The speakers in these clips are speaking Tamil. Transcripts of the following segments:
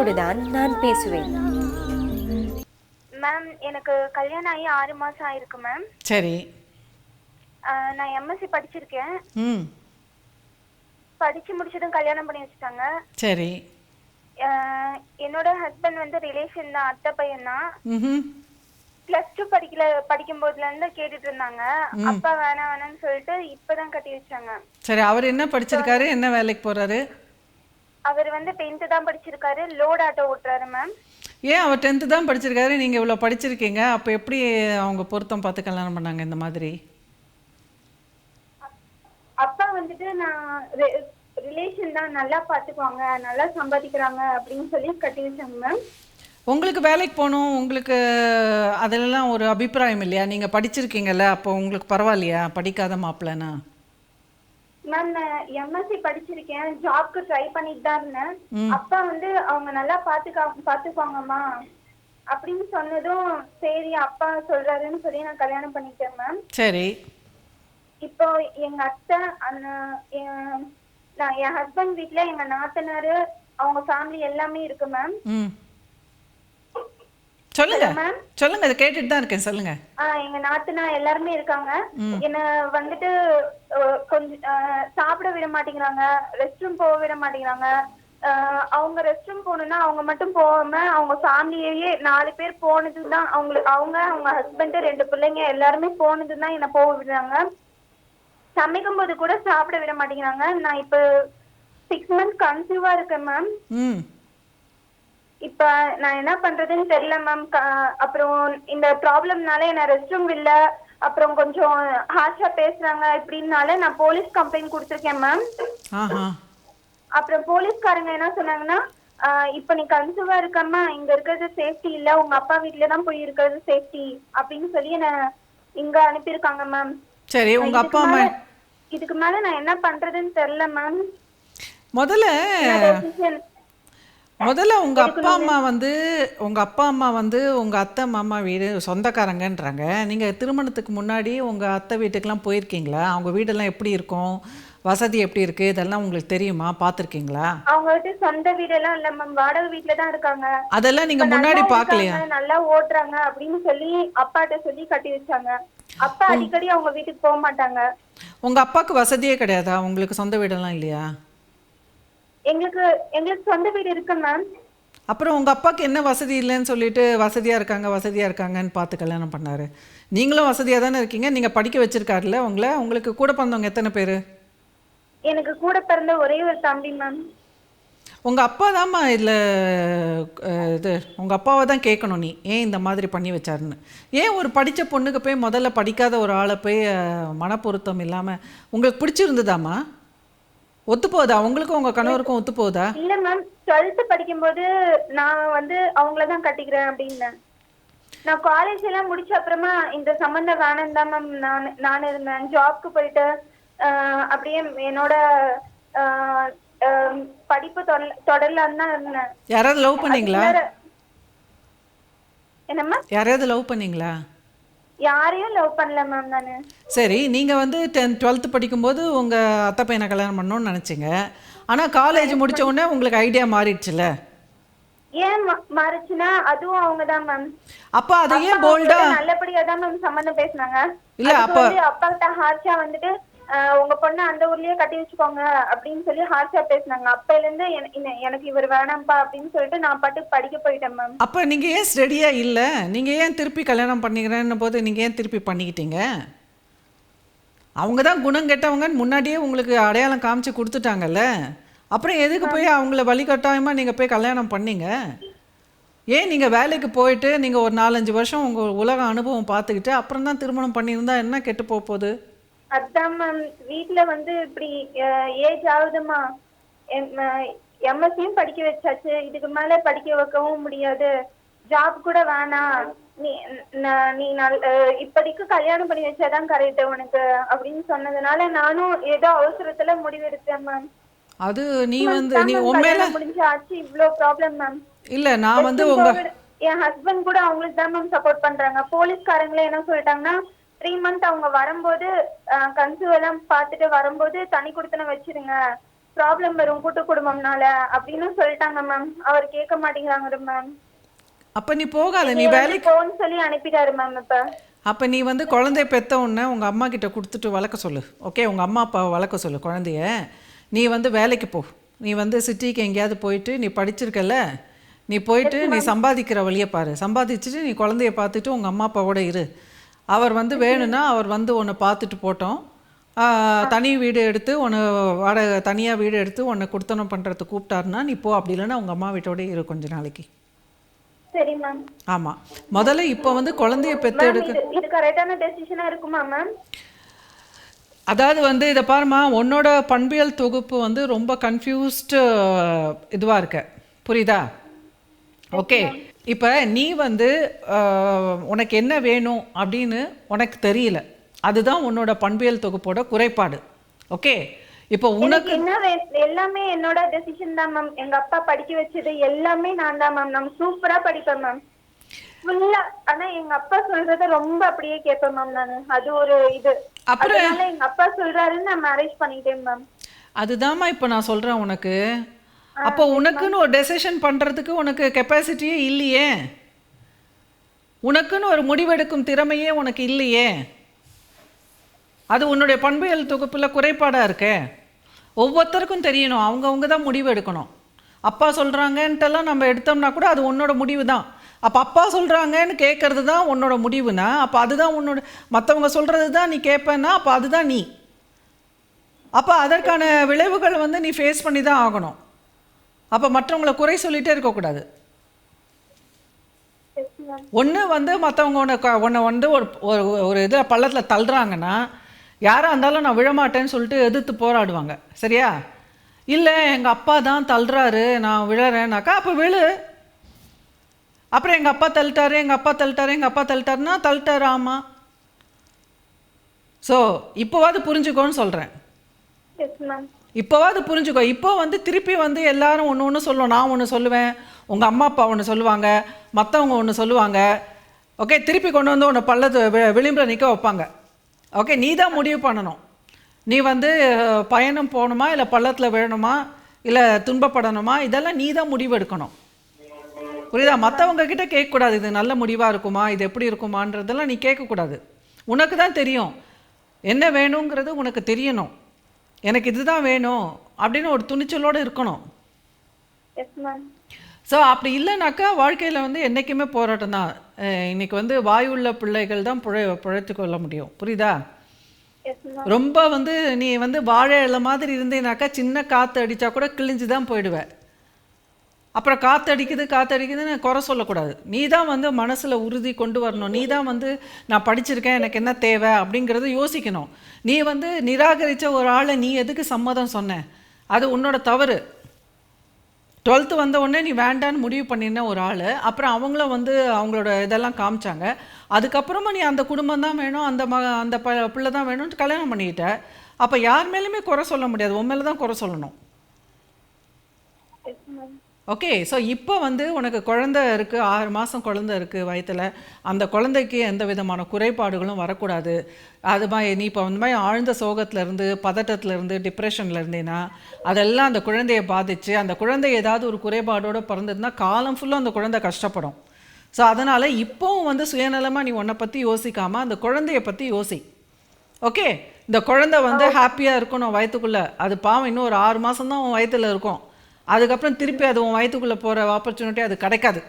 உங்களோடு தான் நான் பேசுவேன். மேம் எனக்கு கல்யாணம் ஆகி ஆறு மாசம் ஆயிருக்கு மேம் சரி. ஆஹ் நான் எம்எஸ்சி படிச்சிருக்கேன். ம். படிச்சு முடிச்சதும் கல்யாணம் பண்ணி வச்சுட்டாங்க. சரி. ஆஹ் என்னோட ஹஸ்பண்ட் வந்து ரிலேஷன் தான் அத்தை பையன் தான். பிளஸ் டூ படிக்கல படிக்கும் போதுல இருந்து கேட்டுட்டு இருந்தாங்க. அப்பா வேணாம் வேணாம்னு சொல்லிட்டு இப்பதான் கட்டி வச்சாங்க. சரி அவர் என்ன படிச்சிருக்காரு என்ன வேலைக்கு போறாரு? அவர் வந்து டென்த்து தான் படிச்சிருக்காரு. லோட் ஆட்டோ ஓட்டுறாரு மேம் ஏன் அவர் டென்த்து தான் படிச்சிருக்காரு? நீங்கள் இவ்வளோ படிச்சிருக்கீங்க. அப்போ எப்படி அவங்க பொருத்தம் பார்த்து கல்யாணம் பண்ணாங்க இந்த மாதிரி? அப்பா வந்துட்டு நான் ரிலேஷன் தான் நல்லா பாத்துக்குவாங்க நல்லா சம்பாதிக்கிறாங்க அப்படின்னு சொல்லி கட்டி வச்சாங்க மேம் உங்களுக்கு வேலைக்கு போகணும். உங்களுக்கு அதிலெல்லாம் ஒரு அபிப்பிராயம் இல்லையா? நீங்கள் படிச்சிருக்கீங்கல்ல அப்போ உங்களுக்கு பரவாயில்லையா? படிக்காத மாப்பிள்ளனா? மேம் நான் எம்எஸ்சி படிச்சிருக்கேன். ஜாப்க்கு ட்ரை பண்ணிட்டு தான் இருந்தேன். அப்பா வந்து அவங்க நல்லா பாத்துக்கா பாத்துக்குவாங்கம்மா. அப்படின்னு சொன்னதும் சரி அப்பா சொல்றாருன்னு சொல்லி நான் கல்யாணம் பண்ணிட்டேன் மேம் சரி. இப்போ எங்க அத்தை நான் என் ஹஸ்பண்ட் வீட்ல எங்க நாத்தனாரு அவங்க ஃபேமிலி எல்லாமே இருக்கு மேம் சொல்லுங்க. மேம் சொல்லுங்க அதை கேட்டுட்டு தான் இருக்கேன் சொல்லுங்க. எங்க நாத்தனா எல்லாருமே இருக்காங்க. என்ன வந்துட்டு கொஞ்சம் சாப்பிட விட மாட்டேங்கிறாங்க ரெஸ்ட் ரூம் போக விட மாட்டேங்கிறாங்க. அவங்க ரெஸ்ட் ரூம் போகணும்னா அவங்க மட்டும் போகாம அவங்க ஃபேமிலியே நாலு பேர் போனது தான் அவங்களுக்கு அவங்க அவங்க ஹஸ்பண்ட் ரெண்டு பிள்ளைங்க எல்லாருமே போனது தான் என்ன போக விடுறாங்க. சமைக்கும் போது கூட சாப்பிட விட மாட்டேங்கிறாங்க. நான் இப்போ சிக்ஸ் மந்த்ஸ் கன்சீவா இருக்கேன் மேம் இப்ப நான் என்ன பண்றதுன்னு தெரியல மேம் அப்புறம் இந்த ப்ராப்ளம்னால என்ன ரெஸ்ட் ரூம் இல்ல அப்புறம் கொஞ்சம் ஹார்ஷா பேசுறாங்க இப்படின்னால நான் போலீஸ் கம்ப்ளைண்ட் கொடுத்துருக்கேன் மேம் அப்புறம் போலீஸ்காரங்க என்ன சொன்னாங்கன்னா இப்ப நீ கன்சீவா இருக்கம்மா. இங்க இருக்கிறது சேஃப்டி இல்ல. உங்க அப்பா வீட்ல தான் போய் இருக்கிறது சேஃப்டி அப்படின்னு சொல்லி என்ன இங்க அனுப்பியிருக்காங்க மேம் சரி உங்க அப்பா அம்மா இதுக்கு மேல நான் என்ன பண்றதுன்னு தெரியல மேம் முதல்ல முதல்ல உங்க அப்பா அம்மா வந்து உங்க அப்பா அம்மா வந்து உங்க அத்தை மாமா வீடு சொந்தக்காரங்கன்றாங்க. நீங்க திருமணத்துக்கு முன்னாடி உங்க அத்தை வீட்டுக்கெல்லாம் போயிருக்கீங்களா? அவங்க வீடெல்லாம் எப்படி இருக்கும்? வசதி எப்படி இருக்கு? இதெல்லாம் உங்களுக்கு தெரியுமா? பார்த்துருக்கீங்களா? அவங்க வந்து சொந்த வீடெல்லாம் இல்ல மேம் வாடகை வீட்ல தான் இருக்காங்க. அதெல்லாம் நீங்க முன்னாடி இருக்காங்க, நல்லா ஓட்டுறாங்க அப்படின்னு சொல்லி அப்பாட்ட சொல்லி கட்டி வச்சாங்க. அப்பா அடிக்கடி அவங்க வீட்டுக்கு போக மாட்டாங்க. உங்க அப்பாவுக்கு வசதியே கிடையாதா? உங்களுக்கு சொந்த வீடெல்லாம் இல்லையா? எங்களுக்கு எங்களுக்கு சொந்த வீடு இருக்கு மேம் அப்புறம் உங்க அப்பாவுக்கு என்ன வசதி இல்லைன்னு சொல்லிட்டு வசதியா இருக்காங்க வசதியா இருக்காங்கன்னு பார்த்து கல்யாணம் பண்ணாரு. நீங்களும் வசதியா தானே இருக்கீங்க? நீங்க படிக்க வச்சிருக்காருல்ல உங்களை? உங்களுக்கு கூட பிறந்தவங்க எத்தனை பேர்? எனக்கு கூட பிறந்த ஒரே ஒரு தம்பி மேம் உங்க அப்பா தாம்மா இதில் இது உங்க அப்பாவை தான் கேட்கணும் நீ. ஏன் இந்த மாதிரி பண்ணி வச்சாருன்னு? ஏன் ஒரு படிச்ச பொண்ணுக்கு போய் முதல்ல படிக்காத ஒரு ஆளை போய் மனப்பொருத்தம் இல்லாம உங்களுக்கு பிடிச்சிருந்ததாம்மா? ஒத்து போகுதா உங்களுக்கும் உங்க கணவருக்கும் ஒத்து போகுதா இல்ல மேம் டுவெல்த் படிக்கும்போது நான் வந்து அவங்கள தான் கட்டிக்கிறேன் அப்படின்னேன் நான் காலேஜ் எல்லாம் முடிச்ச அப்புறமா இந்த சம்மந்தம் வேணாம் தான் மேம் நான் நான் இருந்தேன். ஜாப்க்கு போயிட்டு அப்படியே என்னோட படிப்பு தொடர் தொடரலான்னு தான் இருந்தேன். யாராவது லவ் பண்ணீங்களா? என்னம்மா யாரையாவது லவ் பண்ணீங்களா? யாரையும் லவ் பண்ணல மேம் நானு. சரி நீங்கள் வந்து டென்த் டுவெல்த்து படிக்கும்போது உங்கள் அத்தை பையனை கல்யாணம் பண்ணணும்னு நினச்சிங்க. ஆனால் காலேஜ் முடிச்ச உடனே உங்களுக்கு ஐடியா மாறிடுச்சுல? ஏன் மாறுச்சுன்னா அதுவும் அவங்கதான் மேம் அப்போ அதை ஏன் போல்டா நல்லபடியா தான் மேம் சம்மந்தம் பேசுனாங்க. இல்ல, அப்ப- அப்பா கிட்ட ஹார்ஷா வந்துட்டு உங்க பொண்ணு அந்த ஊர்லயே கட்டி வச்சுக்கோங்க அப்படின்னு சொல்லி ஹார்ஷா பேசுனாங்க. அப்பையில இருந்து எனக்கு இவர் வேணாம்ப்பா அப்படின்னு சொல்லிட்டு நான் பாட்டுக்கு படிக்க போயிட்டேன் மேம் அப்போ நீங்கள் ஏன் ஸ்டடியாக இல்லை? நீங்கள் ஏன் திருப்பி கல்யாணம் பண்ணிக்கிறேன்னு போது நீங்கள் ஏன் திருப்பி பண்ணிக்கிட்டீங்க? அவங்க தான் குணம் கெட்டவங்கன்னு முன்னாடியே உங்களுக்கு அடையாளம் காமிச்சு கொடுத்துட்டாங்கல்ல? அப்புறம் எதுக்கு போய் அவங்கள வழிகட்டாயமாக நீங்கள் போய் கல்யாணம் பண்ணீங்க? ஏன் நீங்கள் வேலைக்கு போயிட்டு நீங்கள் ஒரு நாலஞ்சு வருஷம் உங்கள் உலக அனுபவம் பார்த்துக்கிட்டு அப்புறம் தான் திருமணம் பண்ணியிருந்தா என்ன கெட்டு போக போகுது? அதான் மேம் வீட்ல வந்து இப்படி ஏஜ் ஆகுதுமா? எம்எஸ்சியும் படிக்க வச்சாச்சு. இதுக்கு மேல படிக்க வைக்கவும் முடியாது. ஜாப் கூட வேணாம். நீ ந- இப்போதைக்கு கல்யாணம் பண்ணி வச்சாதான் கரெக்ட் உனக்கு அப்படின்னு சொன்னதுனால நானும் ஏதோ அவசரத்துல முடிவெடுத்தேன் மேம் அது நீ வந்து நீ உண்மையில முடிஞ்சு ஆச்சு இவ்ளோ ப்ராப்ளம் மேம் இல்லை நான் வந்து உங்கள் என் ஹஸ்பண்ட் கூட அவங்களுக்கு தான் மேம் சப்போர்ட் பண்றாங்க. போலீஸ்காரங்களே என்ன சொல்லிட்டாங்கன்னா த்ரீ மந்த் அவங்க வரும்போது கன்சூவ் எல்லாம் பார்த்துட்டு வரும்போது தனி கொடுத்தன வச்சிருங்க. ப்ராப்ளம் வரும் கூட்டு குடும்பம்னால அப்படின்னு சொல்லிட்டாங்க மேம் அவர் கேட்க மாட்டேங்கிறாங்க மேம் அப்போ நீ போகாத நீ வேலைக்கு போன்னு சொல்லி அனுப்பிட்டாரு மேம் இப்ப. அப்போ நீ வந்து குழந்தைய பெத்த உடனே உங்கள் அம்மா கிட்ட கொடுத்துட்டு வளர்க்க சொல்லு. ஓகே உங்கள் அம்மா அப்பாவை வளர்க்க சொல்லு குழந்தைய. நீ வந்து வேலைக்கு போ. நீ வந்து சிட்டிக்கு எங்கேயாவது போயிட்டு நீ படிச்சிருக்கல நீ போயிட்டு நீ சம்பாதிக்கிற வழியை பாரு. சம்பாதிச்சுட்டு நீ குழந்தைய பார்த்துட்டு உங்கள் அம்மா அப்பாவோட இரு. அவர் வந்து வேணும்னா அவர் வந்து உன்னை பார்த்துட்டு போட்டோம். தனி வீடு எடுத்து உன்னை வாடகை தனியாக வீடு எடுத்து உன்னை கொடுத்தனம் பண்ணுறதுக்கு கூப்பிட்டாருன்னா நீ போ. அப்படி இல்லைன்னா உங்கள் அம்மா வீட்டோட இரு கொஞ்ச நாளைக்கு. சரி மேம் ஆமாம் முதல்ல இப்போ வந்து குழந்தைய பெற்று எடுக்க இது கரெக்டான டெசிஷனா இருக்குமா மேம் அதாவது வந்து இதை பாருமா உன்னோட பண்பியல் தொகுப்பு வந்து ரொம்ப கன்ஃபியூஸ்டு இதுவாக இருக்க. புரியுதா? ஓகே இப்போ நீ வந்து உனக்கு என்ன வேணும் அப்படின்னு உனக்கு தெரியல. அதுதான் உன்னோட பண்பியல் தொகுப்போட குறைபாடு. ஓகே? இப்போ உனக்கு என்ன எல்லாமே என்னோட டெசிஷன் தான் மேம் எங்க அப்பா படிக்க வச்சது எல்லாமே நான் தான் மேம் நான் சூப்பரா படிப்பேன் மேம் ஃபுல்லா ஆனா எங்க அப்பா சொல்றத ரொம்ப அப்படியே கேட்பேன் மேம் நானு. அது ஒரு இது. அப்புறம் எங்க அப்பா சொல்றாருன்னு நான் மேரேஜ் பண்ணிட்டேன் மேம் அதுதாம்மா இப்போ நான் சொல்கிறேன் உனக்கு. அப்போ உனக்குன்னு ஒரு டெசிஷன் பண்ணுறதுக்கு உனக்கு கெப்பாசிட்டியே இல்லையே. உனக்குன்னு ஒரு முடிவெடுக்கும் திறமையே உனக்கு இல்லையே. அது உன்னுடைய பண்பியல் தொகுப்பில் குறைபாடாக இருக்கே. ஒவ்வொருத்தருக்கும் தெரியணும் அவங்கவுங்க தான் முடிவு எடுக்கணும் அப்பா சொல்கிறாங்கன்ட்டெல்லாம் நம்ம எடுத்தோம்னா கூட அது உன்னோட முடிவு தான் அப்போ அப்பா சொல்கிறாங்கன்னு கேட்கறது தான் உன்னோட முடிவுனா அப்போ அதுதான் உன்னோட மற்றவங்க சொல்கிறது தான் நீ கேட்பேன்னா அப்போ அதுதான் நீ. அப்போ அதற்கான விளைவுகள் வந்து நீ ஃபேஸ் பண்ணி தான் ஆகணும். அப்போ மற்றவங்கள குறை சொல்லிகிட்டே இருக்கக்கூடாது. ஒன்று வந்து மற்றவங்க உன்னை உன்னை வந்து ஒரு ஒரு இதில் பள்ளத்தில் தள்ளுறாங்கன்னா யாராக இருந்தாலும் நான் விழமாட்டேன்னு சொல்லிட்டு எதிர்த்து போராடுவாங்க. சரியா? இல்லை எங்கள் அப்பா தான் தள்ளுறாரு நான் விழறேன்னாக்கா அப்போ விழு. அப்புறம் எங்கள் அப்பா தள்ளிட்டாரு எங்கள் அப்பா தள்ளிட்டாரு எங்கள் அப்பா தள்ளிட்டாருன்னா தள்ளிட்டாரு ஆமாம் ஸோ இப்போவாது புரிஞ்சுக்கோன்னு சொல்கிறேன் இப்போவாது புரிஞ்சுக்கோ இப்போ வந்து திருப்பி வந்து எல்லாரும் ஒன்று ஒன்று சொல்லுவோம் நான் ஒன்று சொல்லுவேன் உங்கள் அம்மா அப்பா ஒன்று சொல்லுவாங்க மற்றவங்க ஒன்று சொல்லுவாங்க. ஓகே திருப்பி கொண்டு வந்து உன்னை பள்ளத்து விளிம்பில் நிற்க வைப்பாங்க. ஓகே நீ தான் முடிவு பண்ணணும். நீ வந்து பயணம் போகணுமா இல்லை பள்ளத்தில் விழணுமா இல்லை துன்பப்படணுமா இதெல்லாம் நீ தான் முடிவு எடுக்கணும். புரியுதா? மற்றவங்க கிட்ட கேட்கக்கூடாது இது நல்ல முடிவாக இருக்குமா இது எப்படி இருக்குமான்றதெல்லாம் நீ கேட்கக்கூடாது. உனக்கு தான் தெரியும். என்ன வேணுங்கிறது உனக்கு தெரியணும். எனக்கு இதுதான் வேணும் அப்படின்னு ஒரு துணிச்சலோடு இருக்கணும். ஸோ அப்படி இல்லைனாக்கா வாழ்க்கையில் வந்து என்றைக்குமே போராட்டம் தான். இன்னைக்கு வந்து வாயுள்ள பிள்ளைகள் தான் புழை பிழைத்து கொள்ள முடியும். புரியுதா? ரொம்ப வந்து நீ வந்து வாழை இலை மாதிரி இருந்தேனாக்கா சின்ன காற்று அடித்தா கூட கிழிஞ்சு தான் போயிடுவ அப்புறம் காற்றடிக்குது காற்றடிக்குதுன்னு குறை சொல்லக்கூடாது. நீ தான் வந்து மனசில் உறுதி கொண்டு வரணும். நீ தான் வந்து நான் படிச்சிருக்கேன் எனக்கு என்ன தேவை அப்படிங்கிறத யோசிக்கணும். நீ வந்து நிராகரித்த ஒரு ஆளை நீ எதுக்கு சம்மதம் சொன்ன? அது உன்னோட தவறு. டுவெல்த்து வந்த உடனே நீ வேண்டான்னு முடிவு பண்ணின ஒரு ஆள். அப்புறம் அவங்களும் வந்து அவங்களோட இதெல்லாம் காமிச்சாங்க. அதுக்கப்புறமா நீ அந்த குடும்பம் தான் வேணும் அந்த ம அந்த ப பிள்ளை தான் வேணும்னு கல்யாணம் பண்ணிக்கிட்ட அப்போ யார் மேலேயுமே குறை சொல்ல முடியாது. உன் மேலே தான் குறை சொல்லணும். எஸ் மேம் ஓகே ஸோ இப்போ வந்து உனக்கு குழந்தை இருக்குது ஆறு மாதம் குழந்தை இருக்குது வயித்துல. அந்த குழந்தைக்கு எந்த விதமான குறைபாடுகளும் வரக்கூடாது. அது மாதிரி நீ இப்போ வந்து மாதிரி ஆழ்ந்த சோகத்துலேருந்து பதட்டத்துலேருந்து டிப்ரெஷனில் இருந்தேன்னா அதெல்லாம் அந்த குழந்தையை பாதித்து அந்த குழந்தை ஏதாவது ஒரு குறைபாடோடு பிறந்ததுன்னா காலம் ஃபுல்லாக அந்த குழந்தை கஷ்டப்படும். ஸோ அதனால் இப்போவும் வந்து சுயநலமாக நீ உன்னை பற்றி யோசிக்காமல் அந்த குழந்தைய பற்றி யோசி. ஓகே இந்த குழந்தை வந்து ஹாப்பியாக இருக்கணும் வயிற்றுக்குள்ளே அது பாவம் இன்னும் ஒரு ஆறு மாதம் தான் உன் வயித்துல இருக்கும். அதுக்கப்புறம் திருப்பி அது உன் வயிற்றுக்குள்ளே போகிற ஆப்பர்ச்சுனிட்டி அது கிடைக்காது.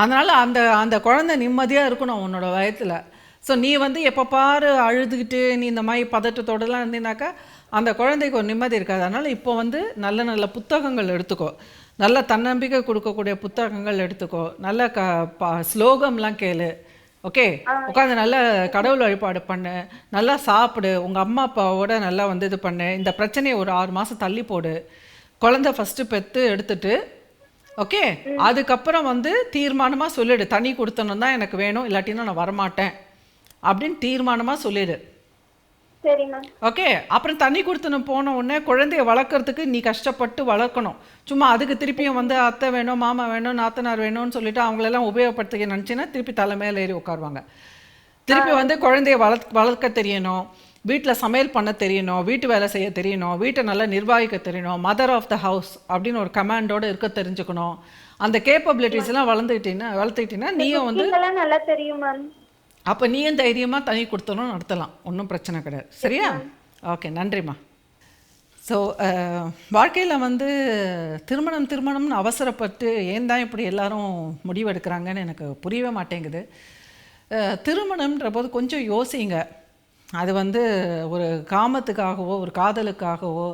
அதனால் அந்த அந்த குழந்தை நிம்மதியாக இருக்கணும் உன்னோட வயத்தில். ஸோ நீ வந்து எப்போ பாரு அழுதுகிட்டு நீ இந்த மாதிரி பதட்டத்தோடலாம் இருந்தீனாக்கா அந்த குழந்தைக்கு ஒரு நிம்மதி இருக்காது. அதனால் இப்போ வந்து நல்ல நல்ல புத்தகங்கள் எடுத்துக்கோ. நல்ல தன்னம்பிக்கை கொடுக்கக்கூடிய புத்தகங்கள் எடுத்துக்கோ. நல்ல க ப ஸ்லோகம்லாம் கேளு. ஓகே? உட்காந்து நல்லா கடவுள் வழிபாடு பண்ணு. நல்லா சாப்பிடு. உங்கள் அம்மா அப்பாவோட நல்லா வந்து இது பண்ணு. இந்த பிரச்சனையை ஒரு ஆறு மாதம் தள்ளி போடு. குழந்தை ஃபஸ்ட்டு பெற்று எடுத்துட்டு ஓகே? அதுக்கப்புறம் வந்து தீர்மானமாக சொல்லிடு. தனி கொடுத்தணும் தான் எனக்கு வேணும். இல்லாட்டினா நான் வரமாட்டேன். அப்படின்னு தீர்மானமாக சொல்லிடு. ஓகே அப்புறம் தண்ணி கொடுத்தணும் போன உடனே குழந்தைய வளர்க்குறதுக்கு நீ கஷ்டப்பட்டு வளர்க்கணும். சும்மா அதுக்கு திருப்பியும் வந்து அத்தை வேணும் மாமா வேணும் நாத்தனார் வேணும்னு சொல்லிட்டு அவங்களெல்லாம் உபயோகப்படுத்திக்க நினச்சின்னா திருப்பி தலை மேலே ஏறி உட்காருவாங்க. திருப்பி வந்து குழந்தைய வளர்க் வளர்க்க தெரியணும். வீட்டில் சமையல் பண்ண தெரியணும் வீட்டு வேலை செய்ய தெரியணும் வீட்டை நல்லா நிர்வகிக்க தெரியணும் மதர் ஆஃப் த ஹவுஸ் அப்படின்னு ஒரு கமாண்டோடு இருக்க தெரிஞ்சுக்கணும். அந்த கேப்பபிலிட்டிஸ் எல்லாம் வளர்ந்துக்கிட்டீங்கன்னா வளர்த்துக்கிட்டீங்கன்னா நீயும் வந்து நல்லா தெரியும் மேம் அப்போ நீயும் தைரியமாக தனி கொடுத்தனும் நடத்தலாம். ஒன்றும் பிரச்சனை கிடையாது. சரியா? ஓகே நன்றிம்மா. ஸோ வாழ்க்கையில் வந்து திருமணம் திருமணம்னு அவசரப்பட்டு ஏன் தான் இப்படி எல்லாரும் முடிவெடுக்கிறாங்கன்னு எனக்கு புரியவே மாட்டேங்குது. அஹ், திருமணம்ன்ற போது கொஞ்சம் யோசிங்க. அது வந்து ஒரு காமத்துக்காகவோ ஒரு காதலுக்காகவோ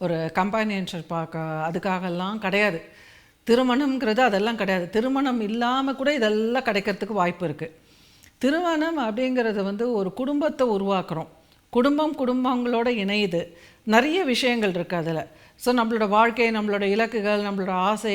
ஒரு கம்பானியன்ஷிப்பாக அதுக்காகலாம் கிடையாது. திருமணம்ங்கிறது அதெல்லாம் கிடையாது. திருமணம் இல்லாமல் கூட இதெல்லாம் கிடைக்கிறதுக்கு வாய்ப்பு இருக்குது திருமணம் அப்படிங்கிறது வந்து ஒரு குடும்பத்தை உருவாக்குறோம். குடும்பம் குடும்பங்களோட இணையுது. நிறைய விஷயங்கள் இருக்குது அதில். ஸோ நம்மளோட வாழ்க்கை நம்மளோட இலக்குகள் நம்மளோட ஆசை